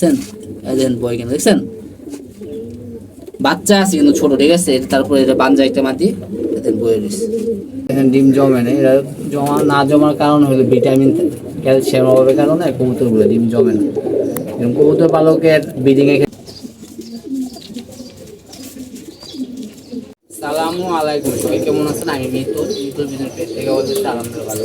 দেখছেন? দেন বই কেন, দেখছেন? বাচ্চা আছে কিন্তু ছোট, ঠিক আছে? তারপরে এটা বাঞ্জা একটা মাটি বয়ে রয়েছে এখানে ডিম জমে না, এরা জমা, না জমার কারণ হলো ভিটামিন, ক্যালসিয়াম অভাবের কারণে কবুতরগুলো ডিম জমে না। এরকম কবুতর পালকের ব্রিডিং আলাইকুম সবাই কেমন আছেন? আমি মিতুল মিতুল বিজনেস পেজ থেকে বলতেছি আলহামদুলিল্লাহ ভালো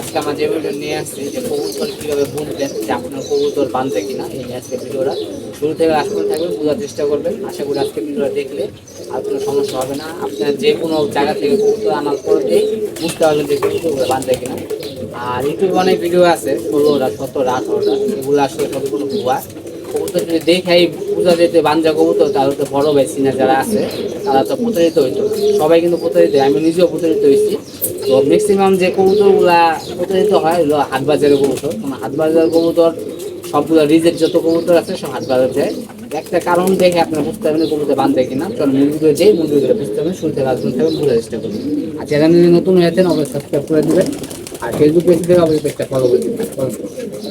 আজকে আমার যে ভিডিও নিয়ে আসছি যে কবুতর কীভাবে বুঝবেন যে আপনার কবুতর বাঁধবে কিনা, এই নিয়ে আজকে ভিডিওটা। শুরু থেকে লাস্ট পর্যন্ত থাকবেন, বোঝার চেষ্টা করবেন। আশা করি আজকে ভিডিওটা দেখলে আর কোনো সমস্যা হবে না। আপনার যে কোনো জায়গা থেকে কবুতর আনার পরেই বুঝতে পারবেন যে কবুতরগুলো বাঁধবে কিনা। আর ইউটিউবে অনেক ভিডিও আছে, ষোলোটা, সতেরোটা, আঠারোটা, এগুলো আসলে সবগুলো ভুয়া। কবুতর যদি দেখাই বোঝা যেতে বাঞ্জা কবুতর, তাহলে তো বড় সিনিয়র যারা আছে, তারা তো প্রতারিত হইতো। সবাই কিন্তু প্রতারিত। আমি নিজেও প্রতারিত হয়েছি। তো ম্যাক্সিমাম যে কবুতরগুলা প্রতারিত হয়, হলো হাট কবুতর। মানে হাট বাজারের কবুতর, সবগুলো রিজের যত কবুতর আছে, সব হাট বাজার যায়। একটা কারণ দেখে আপনার বুঝতে পারবেন কবুতর বান্ধে কিনা। কারণ মুরগিগুলো যেই মুরগিগুলো বুঝতে পারবেন শুরু থেকে আসবেন থাকবেন চেষ্টা করবেন আর চ্যানেল যদি নতুন হয়েছেন অবশ্যই সাবস্ক্রাইব করে দেবেন। আর ফেসবুক পেজ থেকে অবশ্যই পেজটা ফলো করে দেবেন Follow করে দেবেন।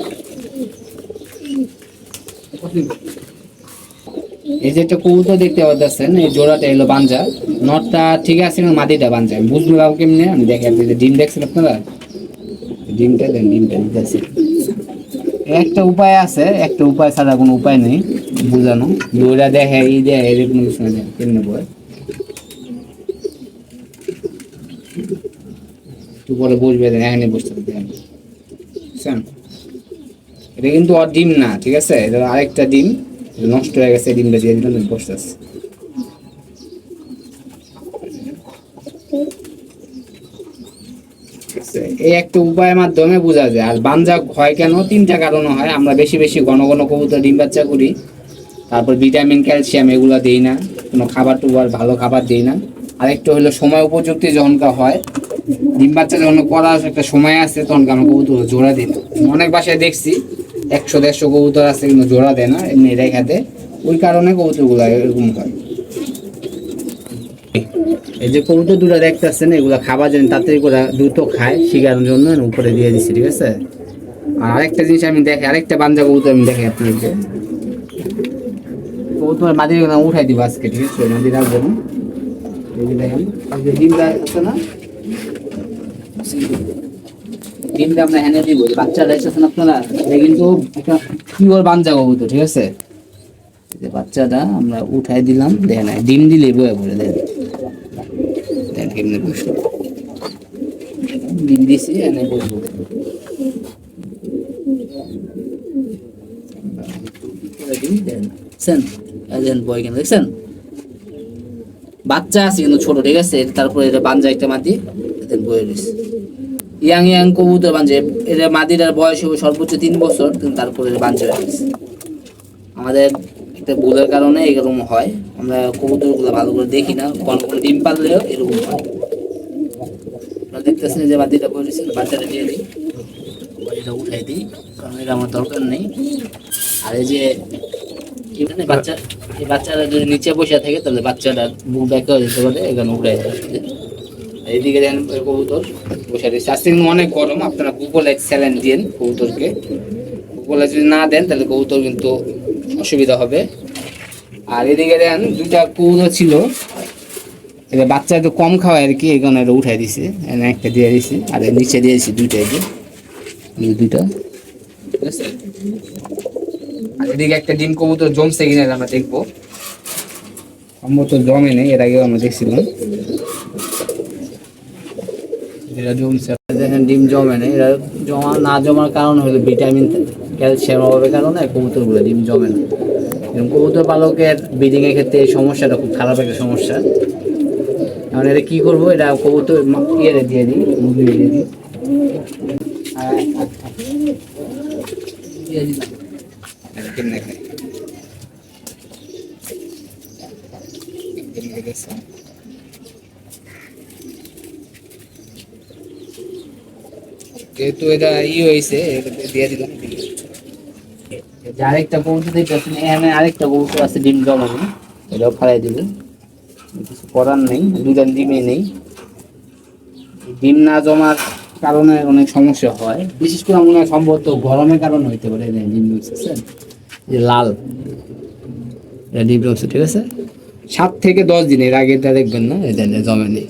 এই যে একটা কবুতর দেখতে পাচ্ছেন এই জোড়াটা এলো বাঞ্জা। নটটা ঠিক আছে কিন্তু মাদিটা বাঞ্জা? আমি বুঝলাম কেমনে? আমি দেখি ডিম দেখছেন আপনারা? ডিমটা দেন, ডিমটা দিতেছি। একটা উপায় আছে, একটা উপায় ছাড়া কোনো উপায় নেই, বুঝানো। দৌড়া দেখে ই দেখে এরকম কিছু না কেমনে বয়? একটু পরে বসবে, এখানে বসতে বুঝছেন এটা কিন্তু ওর ডিম না, ঠিক আছে? এটা আরেকটা ডিম। নষ্ট হয়ে গেছে ডিমটা দিয়ে দিলাম বসতে আছে? এই একটা উপায়ের মাধ্যমে বোঝা যায়। আর বাঞ্জা হয় কেন? তিনটা কারণ হয়। আমরা বেশি বেশি ঘন ঘন কবুতর, ডিম বাচ্চা করি। তারপর ভিটামিন, ক্যালসিয়াম এগুলো দেই না। কোনো খাবার টুবার, ভালো খাবার দেই না। আরেকটা হলো সময় উপযুক্তি যখনকার হয়। ডিম বাচ্চা যখন করার একটা সময় আছে তখন আমরা কবুতর জোড়া দিই। অনেক বাসায় দেখছি একশো দেড়শো কবুতর আছে কিন্তু জোড়া দেয় না, এমনি রেখাতে ওই কারণে কবুতরগুলো এরকম হয়। এই যে কবুতর দুটো দেখতেছেন, এগুলো খাবার জন্য তাড়াতাড়ি করে দ্রুত খায় শিকার জন্য উপরে দিয়ে দিচ্ছি ঠিক আছে? আর আরেকটা জিনিস আমি দেখি, আরেকটা বাঞ্জা কবুতর আমি দেখি আপনাদেরকে কবুতর মাদি উঠাই দিব আজকে, ঠিক আছে? মাদি রাখব না এই যে দেখেন আছে না? ডিমটা আমরা হ্যানে দিব, যে বাচ্চারা এসেছেন আপনারা, এটা কিন্তু একটা পিওর বাঞ্জা কবুতর, ঠিক আছে? যে বাচ্চাটা আমরা উঠাই দিলাম, দেখেন ডিম দিলে বয়ে পড়ে দেখেন। দেন কেমনে বসল। ডিম দিছি, এনে বসবো বাচ্চা আছে কিন্তু ছোট, ঠিক আছে? তারপরে এটা বাঞ্জা একটা মাটি। এদের বয়ে রয়েছে ইয়াং ইয়াং কবুতর বাঞ্জে এটা মাদিটার বয়স হবে সর্বোচ্চ তিন বছর, কিন্তু তারপরে এটা হয়ে গেছে আমাদের একটা ভুলের কারণে এরকম হয়। আমরা কবুতরগুলো ভালো করে দেখি না। কোন কোন ডিম পারলেও এরকম হয়। আপনারা দেখতেছেন যে বাতিটা বলেছেন বাচ্চাটা দিয়ে দিই বাড়িটা উঠাই দিই, কারণ এটা আমার দরকার নেই। আর এই যে বাচ্চা, এই বাচ্চারা যদি নিচে বসে থাকে, তাহলে বাচ্চাটার বুক ব্যাকে যেতে পারে, এখানে উঠে যাবে এইদিকে ওই কবুতর, বসে রয়েছে। আজকে কিন্তু অনেক গরম, আপনারা গুগলে স্যালেন দিন কবুতরকে। গুগলে যদি না দেন, তাহলে কবুতর কিন্তু অসুবিধা হবে। আর এদিকে দেখেন দুইটা কবুতর ছিল। এবার বাচ্চা একটু কম খাওয়ায় আর কি এখানে এটা উঠাই দিছে। একটা দিয়ে দিছি, আর নিচে দিয়েছি দুইটা এই দুইটা। আর এদিকে একটা ডিম কবুতর জমছে কিনা এটা আমরা দেখব। সম্ভবত জমে নেই, এর আগেও আমরা দেখছিলাম। এটা জমছে দেখেন ডিম জমে নেই এরা জমা না জমার কারণ হলো ভিটামিন, ক্যালসিয়াম অভাবের কারণে কবুতরগুলো ডিম জমে না। এরকম কবুতর পালকের ব্রিডিং এর ক্ষেত্রে এই সমস্যাটা খুব খারাপ একটা সমস্যা। এখন এটা কি করব? এটা কবুতর ইয়েরে দিয়ে দিই, মুরগি দিয়ে দিই। কেমনে খায়? কেমনে গেছে? যেহেতু এটা ই হয়েছে দিয়ে দিলাম। আরেকটা দেখতেছেন এখানে আরেকটা কবুতর আছে, ডিম জমানো এটাও ফালাই কিছু করার নেই দুটা ডিমে নেই। ডিম না জমার কারণে অনেক সমস্যা হয়। বিশেষ করে মনে হয় সম্ভবত গরমের কারণে হইতে পারে ডিম যে লাল। এটা ডিম রয়েছে, ঠিক আছে? সাত থেকে দশ দিন, এর আগে এটা দেখবেন না, এটা জমে নেই।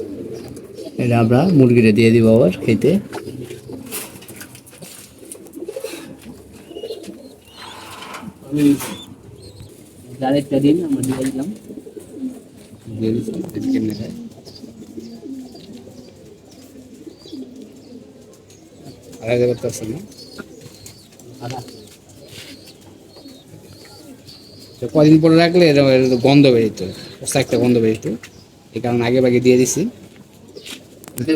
এটা আমরা মুরগিটা দিয়ে দিব আবার খেতে। আরেকটা দিন আমরা দিয়ে দিলাম দিয়ে দিচ্ছি কেমনে খায় আড়াই করতে পারছে না তো কদিন পরে রাখলে গন্ধ বেরিত পোস্তা একটা গন্ধ বেরিত এই কারণে আগে ভাগে দিয়ে দিছি।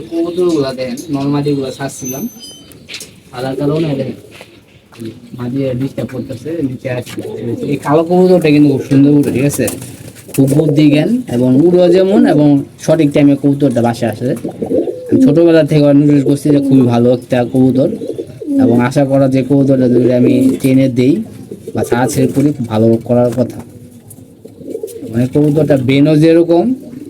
কবুতরগুলো দেখেন নর্মালিগুলো ছাড়ছিলাম আলার কারণে দেখেন। এই কালো কবুতরটা কিন্তু খুব সুন্দর উঠে, ঠিক আছে? খুব বুদ্ধি জ্ঞান এবং উড়ো যেমন এবং সঠিক টাইমে কবুতরটা বাসে আসে। থেকে নোটিস করছি যে খুবই ভালো একটা কবুতর এবং আশা করা যে কবুতরটা যদি আমি ট্রেনে দেই বা ছাড়া ছেড়ে করি ভালো করার কথা। মানে কবুতরটা বেনও যেরকম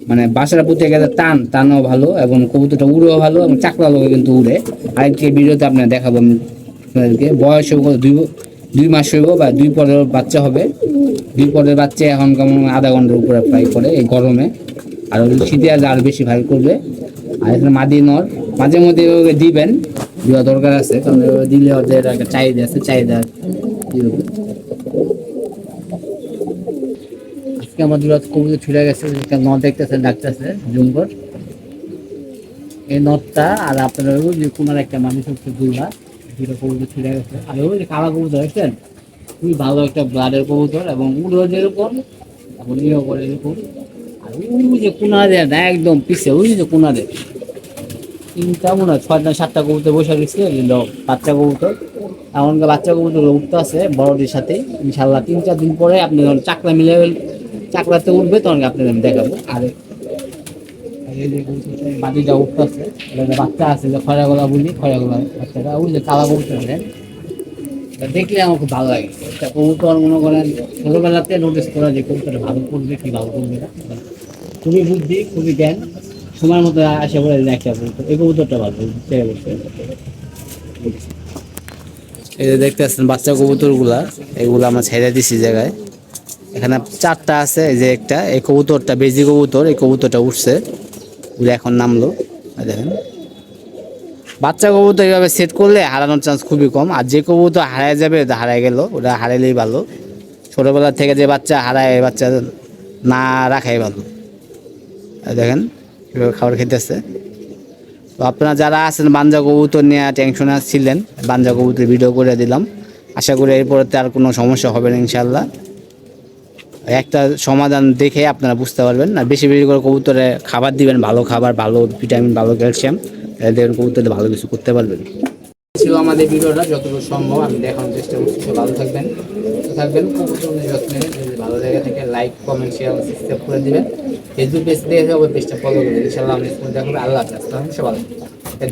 মানে বাসার প্রতি গেলে টান, টানও ভালো এবং কবুতরটা উড়েও ভালো এবং চাকলা লোকে কিন্তু উড়ে। আরেকটি ভিডিওতে আপনার দেখাবো, আমি আপনাদেরকে। বয়স দুই দুই মাস হইব বা দুই পরের বাচ্চা হবে। দুই পরের বাচ্চা এখন কেমন আধা ঘণ্টার উপরে ফ্রাই করে এই গরমে। আর শীতে আসলে আরও বেশি ফ্রাই করবে। আর এখানে মাদি নর, মাঝে মধ্যে ওকে দিবেন, দেওয়া দরকার আছে। কারণ দিলে ওদের একটা চাহিদা আছে, চাহিদা আজকে আমার দুটো কবুতর ছুটে গেছে নট দেখতেছে, ডাকতেছে জুমকর এই নটটা আর আপনার যে কোনার একটা মানুষ হচ্ছে দুইবা দুটো কবুতর ছুটে গেছে। আর ওই যে কালা কবুতর, দেখছেন? খুবই ভালো একটা ব্লাডের কবুতর এবং উড়ো যেরকম এবং ইয়েও করে এরকম। আর ওই যে কোনা দেয় না, একদম পিছে, ওই যে কোনা দেয় তিনটা মনে হয়, ছয়টা, সাতটা কবুতর বসে গেছে এগুলো বাচ্চা কবুতর। এমনকি বাচ্চা কবুতর উঠতে আছে, বড়দের সাথে ইনশাল্লাহ তিন, চার দিন পরে আপনি যখন চাকলা মিলে, চাকলাতে উঠবে, তখন আপনাদের আমি দেখাবো। আর এই যে কবুতরটা, এই বাদিটা উঠতে আছে এটা বাচ্চা আছে যে খয়রা গলা বলি খয়রা গলা বাচ্চাটা ওই যে কালা কবুতর দেখলে আমার খুব ভালো লাগে। কবুতর মনে করেন ছোটোবেলাতে নোটিস করা যে কবুতরটা ভালো করবে কি ভালো করবে না। খুবই বুদ্ধি খুবই জ্ঞান সময় মতো আসে বলে দেখা কবুতর এই কবুতরটা ভালো এই যে দেখতে পাচ্ছেন বাচ্চা কবুতরগুলা এগুলো আমরা ছেড়ে দিছি জায়গায়। এখানে চারটা আছে এই যে একটা এই কবুতরটা বেজি কবুতর এই কবুতরটা উঠছে। উড়ে এখন নামলো দেখেন। বাচ্চা কবুতর এইভাবে সেট করলে হারানোর চান্স খুবই কম, আর যে কবুতর হারায় যাবে, ওটা হারায় গেল, ওটা হারাইলেই ভালো। ছোটবেলা থেকে যে বাচ্চা হারায় বাচ্চা না রাখাই ভালো। দেখেন কীভাবে খাবার খেতেছে। তো আপনারা যারা আছেন বাঞ্জা কবুতর নিয়ে টেনশনে ছিলেন, বাঞ্জা কবুতর ভিডিও করে দিলাম। আশা করি এরপরে আর কোনো সমস্যা হবে না ইনশাল্লাহ একটা সমাধান দেখে আপনারা বুঝতে পারবেন। আর বেশি বেশি করে কবুতরে খাবার দিবেন, ভালো খাবার, ভালো ভিটামিন, ভালো ক্যালসিয়াম। তাহলে দেখবেন কবুতরে ভালো কিছু করতে পারবেন। ছিল আমাদের ভিডিওটা, যতটুকু সম্ভব আমি দেখানোর চেষ্টা করছি ভালো থাকবেন থাকবেন, কবুতর যত্নে যদি ভালো জায়গা থেকে লাইক কমেন্ট শেয়ার সাবস্ক্রাইব করে দিবেন। ফেসবুক পেজ দেখে হবে পেজটা ফলো করে ইনশাআল্লাহ আমি দেখবেন আল্লাহ হাফেজ। ভালো।